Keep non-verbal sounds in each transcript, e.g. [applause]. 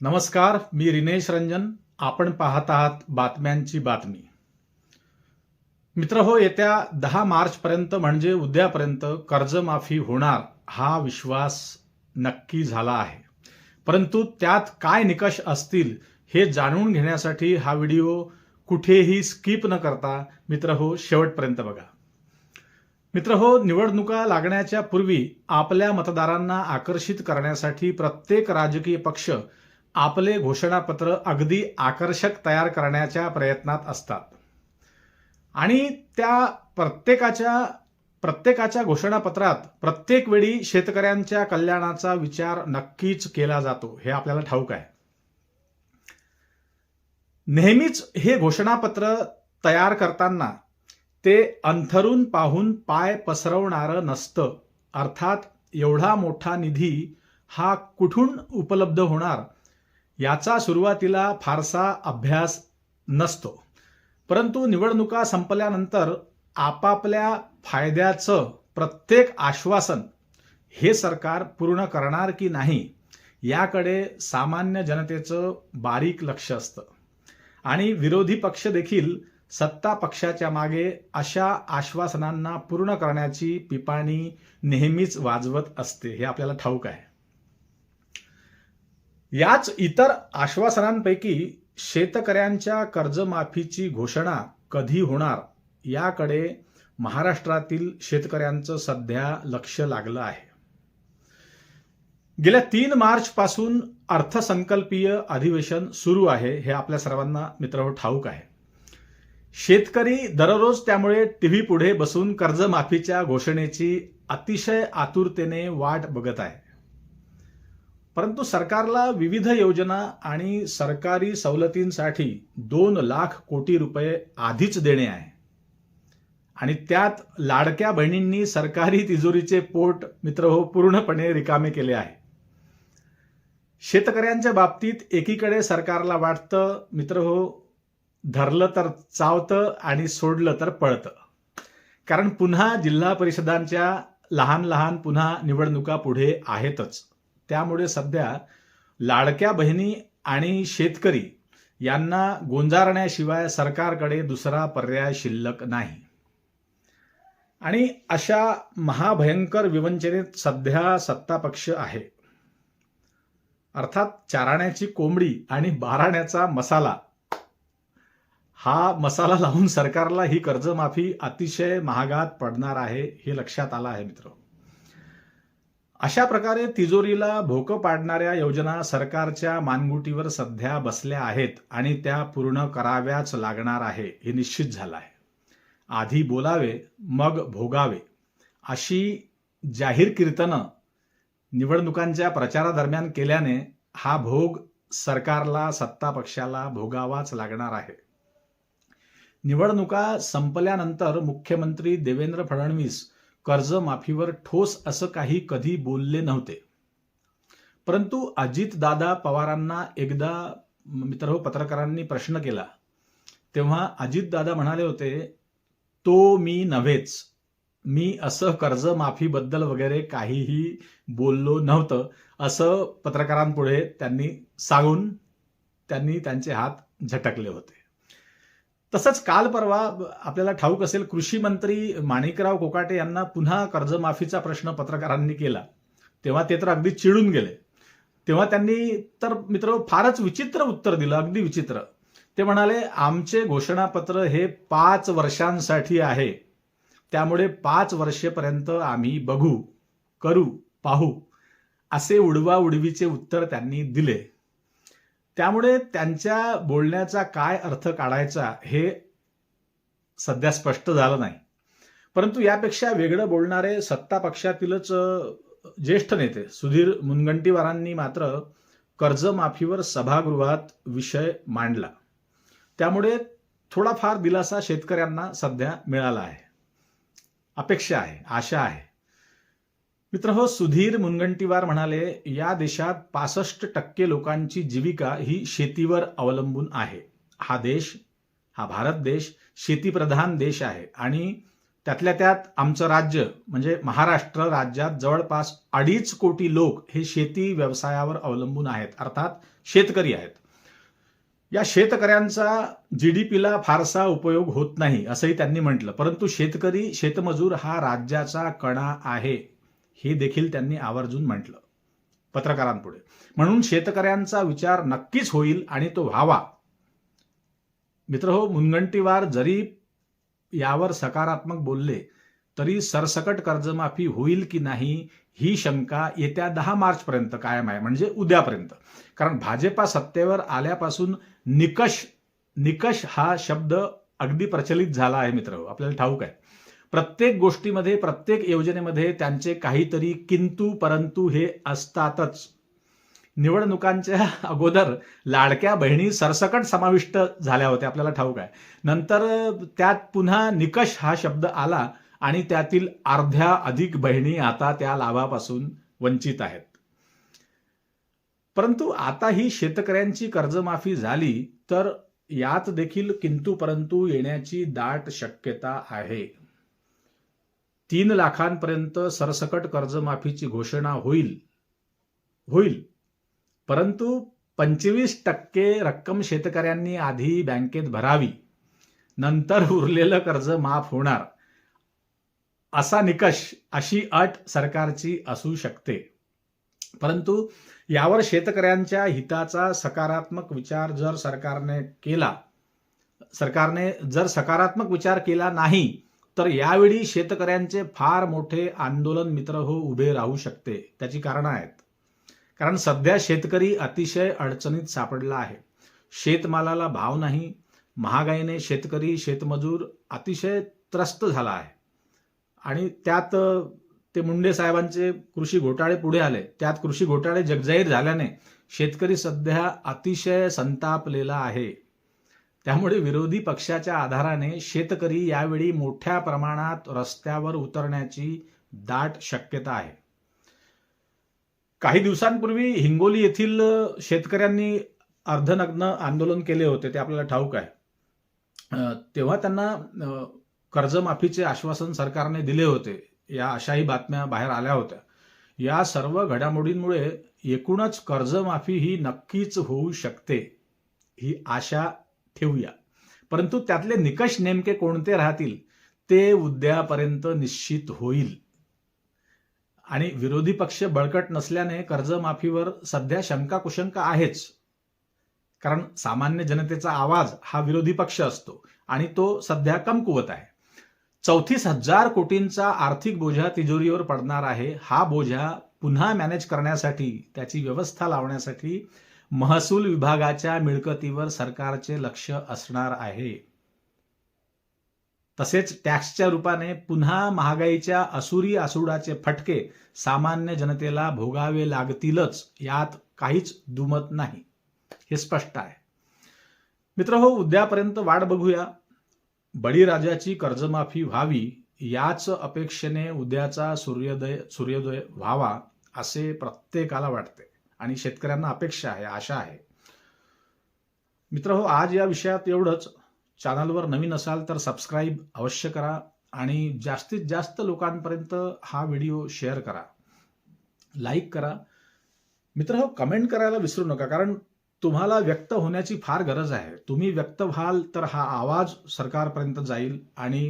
नमस्कार मी रिनेश रंजन. आपण पाहत आहात बातम्यांची बातमी. मित्र हो येत्या दहा मार्चपर्यंत म्हणजे उद्यापर्यंत कर्जमाफी होणार हा विश्वास नक्की झाला आहे. परंतु त्यात काय निकष असतील हे जाणून घेण्यासाठी हा व्हिडिओ कुठेही स्किप न करता मित्र हो शेवटपर्यंत बघा. मित्र हो निवडणुका लागण्याच्या पूर्वी आपल्या मतदारांना आकर्षित करण्यासाठी प्रत्येक राजकीय पक्ष आपले घोषणापत्र अगदी आकर्षक तयार करण्याच्या प्रयत्नात असतात. आणि त्या प्रत्येकाच्या प्रत्येकाच्या घोषणापत्रात प्रत्येक वेळी शेतकऱ्यांच्या कल्याणाचा विचार नक्कीच केला जातो हे आपल्याला ठाऊक आहे. नेहमीच हे घोषणापत्र तयार करताना ते अंथरून पाहून पाय पसरवणारं नसतं. अर्थात एवढा मोठा निधी हा कुठून उपलब्ध होणार? याचा सुरुवातीला फारसा अभ्यास नसतो. परंतु निवडणुका संपल्यानंतर आपापल्या फायद्याचं प्रत्येक आश्वासन हे सरकार पूर्ण करणार की नाही याकडे सामान्य जनतेचं बारीक लक्ष असतं. आणि विरोधी पक्ष देखील सत्ता पक्षाच्या मागे अशा आश्वासनांना पूर्ण करण्याची पिपाणी नेहमीच वाजवत असते हे आपल्याला ठाऊक आहे. याच इतर आश्वासनांपैकी शेतकऱ्यांच्या कर्जमाफीची घोषणा कधी होणार याकडे महाराष्ट्रातील शेतकऱ्यांचं सध्या लक्ष लागलं आहे. गेल्या तीन मार्च पासून अर्थसंकल्पीय अधिवेशन सुरू आहे हे आपल्या सर्वांना मित्र ठाऊक आहे. शेतकरी दररोज त्यामुळे टीव्ही पुढे बसून कर्जमाफीच्या घोषणेची अतिशय आतुरतेने वाट बघत आहे. परंतु सरकारला विविध योजना आणि सरकारी सवलतींसाठी दोन लाख कोटी रुपये आधीच देणे आहे. आणि त्यात लाडक्या बहिणींनी सरकारी तिजोरीचे पोट मित्र हो पूर्णपणे रिकामे केले आहे. शेतकऱ्यांच्या बाबतीत एकीकडे सरकारला वाटतं मित्र हो धरलं तर चावतं आणि सोडलं तर पळतं. कारण पुन्हा जिल्हा परिषदांच्या लहान लहान पुन्हा निवडणुका पुढे आहेतच. त्यामुळे सध्या लाडक्या बहिणी आणि शेतकरी यांना गोंजारण्याशिवाय सरकारकडे दुसरा पर्याय शिल्लक नाही. आणि अशा महाभयंकर विवंचनेत सध्या सत्तापक्ष आहे. अर्थात चाराण्याची कोंबडी आणि बाराण्याचा मसाला. हा मसाला लावून सरकारला ही कर्जमाफी अतिशय महागात पडणार आहे हे लक्षात आलं आहे मित्र. अशा प्रकारे तिजोरीला भोकं पाडणाऱ्या योजना सरकारच्या मानगुटीवर सध्या बसल्या आहेत आणि त्या पूर्ण कराव्याच लागणार आहे हे निश्चित झालं आहे. आधी बोलावे मग भोगावे अशी जाहीर कीर्तनं निवडणुकांच्या प्रचारादरम्यान केल्याने हा भोग सरकारला सत्ता पक्षाला भोगावाच लागणार आहे. निवडणुका संपल्यानंतर मुख्यमंत्री देवेंद्र फडणवीस कर्जमाफीवर ठोस असं काही कधी बोलले नव्हते. परंतु अजितदादा पवारांना एकदा मित्र हो पत्रकारांनी प्रश्न केला. तेव्हा अजितदादा म्हणाले होते तो मी नव्हेच. मी असं कर्जमाफीबद्दल वगैरे काहीही बोललो नव्हतं असं पत्रकारांपुढे त्यांनी सांगून त्यांनी त्यांचे हात झटकले होते. तसंच काल परवा आपल्याला ठाऊक असेल कृषी मंत्री माणिकराव कोकाटे यांना पुन्हा कर्जमाफीचा प्रश्न पत्रकारांनी केला. तेव्हा ते तर अगदी चिडून गेले. तेव्हा त्यांनी तर मित्र फारच विचित्र उत्तर दिलं अगदी विचित्र. ते म्हणाले आमचे घोषणापत्र हे पाच वर्षांसाठी आहे. त्यामुळे पाच वर्षेपर्यंत आम्ही बघू करू पाहू. असे उडवा उडवीचे उत्तर त्यांनी दिले. त्यामुळे त्यांच्या बोलण्याचा काय अर्थ काढायचा हे सध्या स्पष्ट झालं नाही. परंतु यापेक्षा वेगळं बोलणारे सत्ता पक्षातीलच ज्येष्ठ नेते सुधीर मुनगंटीवारांनी मात्र कर्जमाफीवर सभागृहात विषय मांडला. त्यामुळे थोडाफार दिलासा शेतकऱ्यांना सध्या मिळाला आहे. अपेक्षा आहे आशा आहे. मित्र हो सुधीर मुनगंटीवार म्हणाले या देशात पासष्ट टक्के लोकांची जीविका ही शेतीवर अवलंबून आहे. हा देश हा भारत देश शेतीप्रधान देश आहे आणि त्यातल्या त्यात आमचं राज्य म्हणजे महाराष्ट्र राज्यात जवळपास अडीच कोटी लोक हे शेती व्यवसायावर अवलंबून आहेत अर्थात शेतकरी आहेत. या शेतकऱ्यांचा जीडीपीला फारसा उपयोग होत नाही असंही त्यांनी म्हटलं. परंतु शेतकरी शेतमजूर हा राज्याचा कणा आहे. हे देखील त्यांनी आवर्जून म्हटलं. पत्रकारांपुढे. म्हणून शेतकऱ्यांचा विचार नक्कीच होईल आणि तो व्हावा. मित्र हो मुनगंटीवार जरी यावर सकारात्मक बोलले तरी सरसकट कर्जमाफी होईल की नाही ही शंका येत्या दहा मार्चपर्यंत कायम आहे म्हणजे उद्यापर्यंत. कारण भाजपा सत्तेवर आल्यापासून निकष निकष हा शब्द अगदी प्रचलित झाला आहे मित्र हो, आपल्याला ठाऊक आहे. प्रत्येक गोष्टीमध्ये प्रत्येक योजनेमध्ये त्यांचे काहीतरी किंतु परंतु हे असतातच. निवडणुकांच्या [laughs] अगोदर लाडक्या बहिणी सरसकट समाविष्ट झाल्या होत्या आपल्याला ठाऊक आहे. नंतर त्यात पुन्हा निकष हा शब्द आला आणि त्यातील अर्ध्या अधिक बहिणी आता त्या लाभापासून वंचित आहेत. परंतु आता ही शेतकऱ्यांची कर्जमाफी झाली तर यात देखील किंतु परंतु येण्याची दाट शक्यता आहे. तीन लाखांपर्यंत सरसकट कर्जमाफीची घोषणा होईल. होईल. परंतु पंचवीस टक्के रक्कम शेतकऱ्यांनी आधी बँकेत भरावी. नंतर उरलेलं कर्ज माफ होणार. असा निकष अशी अट सरकारची असू शकते. परंतु यावर शेतकऱ्यांच्या हिताचा सकारात्मक विचार जर सरकारने केला सरकारने जर सकारात्मक विचार केला नाही तर यावेळी शेतकऱ्यांचे फार मोठे आंदोलन मित्र हो उभे राहू शकते. त्याची कारणं आहेत. कारण सध्या शेतकरी अतिशय अडचणीत सापडला आहे. शेतमालाला भाव नाही. महागाईने शेतकरी शेतमजूर अतिशय त्रस्त झाला आहे. आणि त्यात ते मुंडे साहेबांचे कृषी घोटाळे पुढे आले. त्यात कृषी घोटाळे जगजाहीर झाल्याने शेतकरी सध्या अतिशय संतापलेला आहे. त्यामुळे विरोधी पक्षाच्या आधाराने शेतकरी यावेळी मोठ्या प्रमाणात रस्त्यावर उतरण्याची दाट शक्यता आहे. काही दिवसांपूर्वी हिंगोली येथील शेतकऱ्यांनी अर्धनग्न आंदोलन केले होते ते आपल्याला ठाऊक आहे. तेव्हा त्यांना कर्जमाफीचे आश्वासन सरकारने दिले होते या अशाही बातम्या बाहेर आल्या होत्या. या सर्व घडामोडींमुळे एकूणच कर्जमाफी ही नक्कीच होऊ शकते ही आशा ठेवूया. परंतु त्यातले निकष नेमके कोणते राहतील ते उद्यापर्यंत निश्चित होईल. आणि विरोधी पक्ष बळकट नसल्याने कर्जमाफीवर सध्या शंका कुशंका आहेच. कारण सामान्य जनतेचा आवाज हा विरोधी पक्ष असतो आणि तो सध्या कमकुवत आहे. चौतीस हजार कोटींचा आर्थिक बोजा तिजोरीवर पडणार आहे. हा बोजा पुन्हा मॅनेज करण्यासाठी त्याची व्यवस्था लावण्यासाठी महसूल विभागाच्या मिळकतीवर सरकारचे लक्ष असणार आहे. तसेच टॅक्सच्या रूपाने पुन्हा महागाईच्या असुरी आसुडाचे फटके सामान्य जनतेला भोगावे लागतीलच यात काहीच दुमत नाही. हे स्पष्ट आहे. मित्र हो उद्यापर्यंत वाट बघूया. बळीराजाची कर्जमाफी व्हावी याच अपेक्षेने उद्याचा सूर्योदय सूर्योदय व्हावा असे प्रत्येकाला वाटते. आणि शेतकऱ्यांना अपेक्षा आहे आशा आहे. मित्र हो आज या विषयात एवढंच. चॅनलवर नवीन असाल तर सबस्क्राईब अवश्य करा आणि जास्तीत जास्त लोकांपर्यंत हा व्हिडिओ शेअर करा. लाईक करा. मित्र हो कमेंट करायला विसरू नका कारण तुम्हाला व्यक्त होण्याची फार गरज आहे. तुम्ही व्यक्त व्हाल तर हा आवाज सरकारपर्यंत जाईल आणि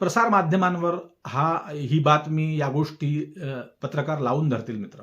प्रसार माध्यमांवर हा ही बातमी या गोष्टी पत्रकार लावून धरतील मित्र